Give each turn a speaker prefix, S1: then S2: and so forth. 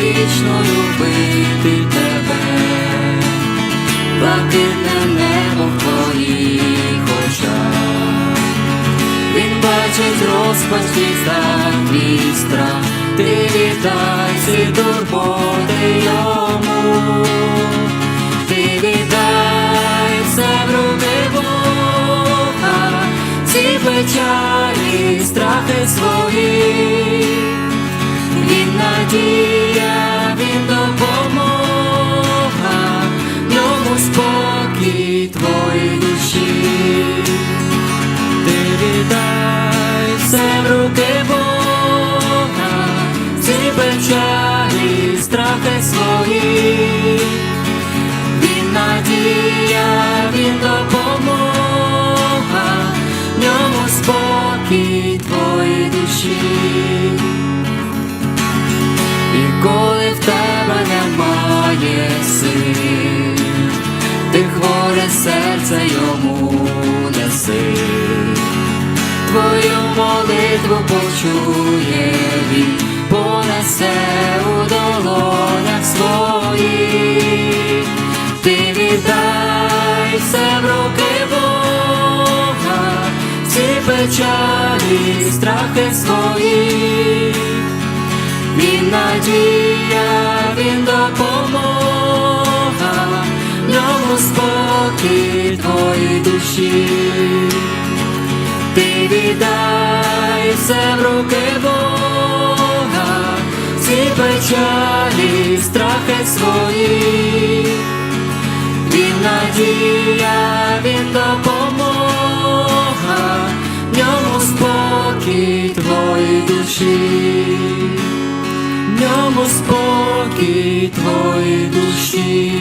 S1: вічно любити тебе, блакитне небо в твоїх очах. Він бачить розпач і знак твій страх, ти віддай всі турботи йому, ти віддай все в руки Бога, всі печалі, страхи свої, він надія, він допомога, ньому спокій твоїй душі. Ти віддай все в руки Бога, всі печалі, страхи свої, він надія, він допомога, ньому спокій твоїй душі. І коли сил, ти хворе серце йому неси, твою молитву почує він, понесе у долонях своїх, ти віддай все в руки Бога, всі печалі, страхи свої. Він надія, він допомога, спокій твоїй душі. Ти віддай все в руки Бога, всі печалі, страхи свої. Він надія, він допомога, в ньому спокій твоїй душі, в ньому спокій твоїй душі.